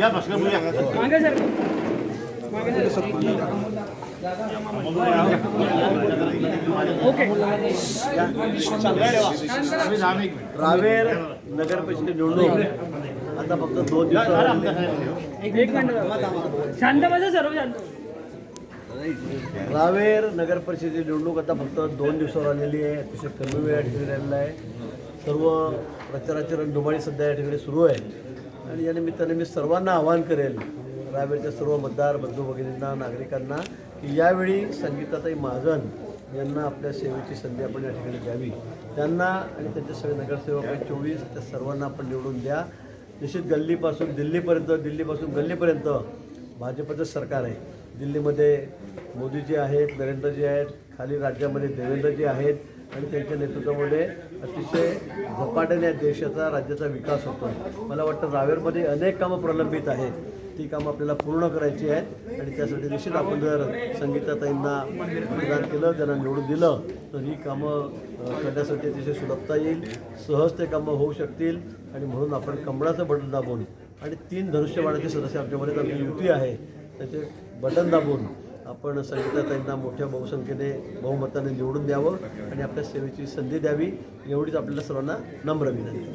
या बोलूया. रावेर नगर परिषद निवडणूक. आता फक्त दोन दिवस एक मिनिट. शांत बसा सर्व शांत. रावेर नगर परिषदेची निवडणूक आता फक्त दोन दिवसावर आलेली आहे. अतिशय कमी वेळ या ठिकाणी राहिलेला आहे. सर्व प्रचाराची रणधुमाळी सध्या या ठिकाणी सुरू आहे आणि या निमित्ताने मी सर्वांना आवाहन करेल रावेरच्या सर्व मतदार बंधू भगिनींना नागरिकांना की यावेळी संगीताताई महाजन यांना आपल्या सेवेची संधी आपण या ठिकाणी द्यावी. त्यांना आणि त्यांचे सगळे नगरसेवक आहे चोवीस त्या सर्वांना आपण निवडून द्या. निश्चित गल्लीपासून दिल्लीपर्यंत दिल्लीपासून गल्लीपर्यंत भाजपचं सरकार आहे. दिल्लीमध्ये मोदीजी आहेत नरेंद्रजी आहेत खाली राज्यामध्ये देवेंद्रजी आहेत. आणि त्यांच्या नेतृत्वामध्ये अतिशय झपाट्याने या देशाचा राज्याचा विकास होतो आहे मला वाटतं रावेरमध्ये अनेक कामं प्रलंबित आहेत. ती कामं आपल्याला पूर्ण करायची आहेत आणि त्यासाठी निश्चित आपण जर संगीताताईंना मतदान केलं त्यांना निवडून दिलं तर ही कामं करण्यासाठी अतिशय सुलभता येईल सहज ते कामं होऊ शकतील आणि म्हणून आपण कमळाचं बटन दाबून आणि तीन धनुष्यबाणाचे सदस्य आमच्यामध्ये आमची युती आहे त्याचे बटन दाबून आपण संगीताताईंना मोठ्या बहुसंख्येने बहुमताने निवडून द्यावं आणि आपल्या सेवेची संधी द्यावी एवढीच आपल्याला सर्वांना नम्र विनंती.